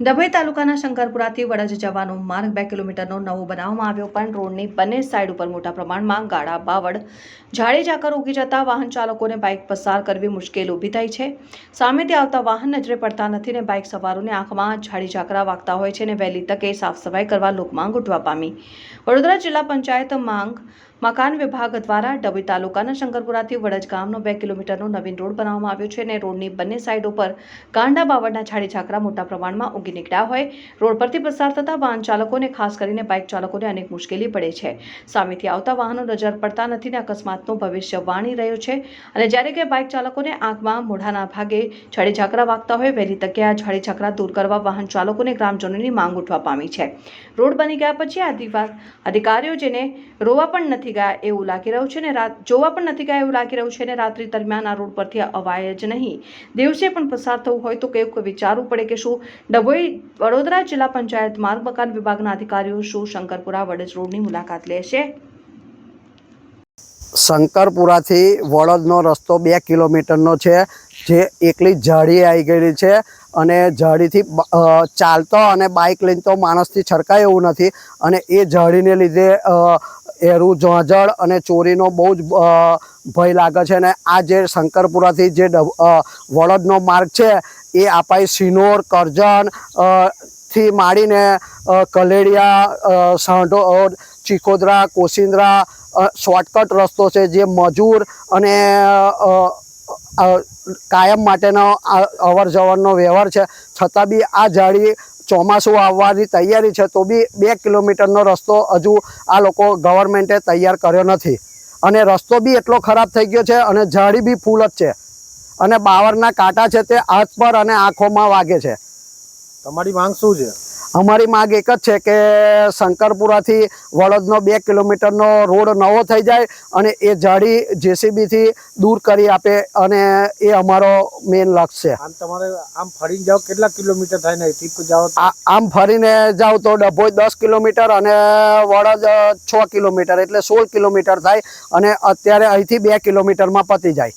ડભોઈ તાલુકાના શંકરપુરાથી વડજ જવાનો માર્ગ બે કિલોમીટરનો નવો બનાવવામાં આવ્યો, પણ રોડની બંને સાઈડ ઉપર મોટા પ્રમાણમાં ગાળા બાવળ. ઝાડી ઝાકર ઉગી જતા વાહન ચાલકોને બાઇક પસાર કરવી મુશ્કેલ ઊભી થઈ છે. સામેથી આવતા વાહન નજરે પડતા નથી ને બાઇક સવારોને આંખમાં ઝાડી ઝાકરા વાગતા હોય છે ને વહેલી તકે સાફ સફાઈ કરવા લોકમાંગ ઉઠવા પામી. વડોદરા જિલ્લા પંચાયત માંગ મકાન વિભાગ દ્વારા ડભોઈ તાલુકાના શંકરપુરાથી વડજ ગામનો બે કિલોમીટરનો નવીન રોડ બનાવવામાં આવ્યો છે અને રોડની બંને સાઇડ ઉપર ગાંડા બાવળના છાડી ઝાકરા મોટા પ્રમાણમાં ઉગી નીકળ્યા હોય. રોડ પરથી પસાર થતા વાહન ચાલકોને, ખાસ કરીને બાઇક ચાલકોને અનેક મુશ્કેલી પડે છે. સામેથી આવતા વાહનો નજર પડતા નથી ને અકસ્માતનું ભવિષ્ય વાણી રહ્યો છે. અને જ્યારે કે બાઇક ચાલકોને આંખમાં મોઢાના ભાગે છાડી ઝાકરા વાગતા હોય, વહેલી તકે આ છાડી ઝાકરા દૂર કરવા વાહન ચાલકોને ગ્રામજનોની માંગ ઉઠવા પામી છે. રોડ બની ગયા પછી અધિકારીઓ જેને રોવા પણ નથી ગયા એવું લાગી રહ્યું છે ને રાત જોવા પણ નથી ગયા એવું લાગી રહ્યું છે ને રાત્રિ દરમિયાન આ રોડ પરથી અવાય જ નહીં. દિવસે પણ પસાર થવું હોય તો કેવું વિચારવું પડે કે શું? ડભોઈ વડોદરા જિલ્લા પંચાયત માર્ગ મકાન વિભાગના અધિકારીઓ શું શંકરપુરા વડજ રોડની મુલાકાત લેશે? શંકરપુરાથી વડદનો રસ્તો બે કિલોમીટરનો છે, જે એકલી ઝાડી આવી ગયેલી છે અને ઝાડીથી ચાલતો અને બાઇક લઈને તો માણસથી છરકાય એવું નથી અને એ ઝાડીને લીધે એરું ઝાંઝળ અને ચોરીનો બહુ જ ભય લાગે છે અને આ જે શંકરપુરાથી જે વળદનો માર્ગ છે, એ આપાય સિનોર કરજણથી માંડીને કલેડિયા સાંઢો ચિકોદરા કોસિંદ્રા શોર્ટકટ રસ્તો છે જે મજૂર અને કાયમ માટેનો અવર જવરનો વ્યવહાર છે. છતાં બી આ જાળી ચોમાસું આવવાની તૈયારી છે, તો બી બે કિલોમીટરનો રસ્તો હજુ આ લોકો ગવર્મેન્ટે તૈયાર કર્યો નથી. અને રસ્તો બી એટલો ખરાબ થઈ ગયો છે અને ઝાડી બી ફૂલ જ છે. અને બાવરના કાંટા છે તે હાથ પર અને આંખોમાં વાગે છે. તમારી માંગ શું છે? અમારી માંગ એક જ છે કે શંકરપુરાથી વડોદનો બે કિલોમીટરનો રોડ નવો થઈ જાય અને એ જાડી જેસીબીથી દૂર કરી આપે અને એ અમારો મેઇન લક્ષ્ય છે. આમ તમારે આમ ફરીને જાઓ કેટલા કિલોમીટર થાય ને અહીંથી જાઓ? આમ ફરીને જાઓ તો ડભોઈ દસ કિલોમીટર અને વડોદ છ કિલોમીટર એટલે સોળ કિલોમીટર થાય અને અત્યારે અહીંથી બે કિલોમીટરમાં પતી જાય.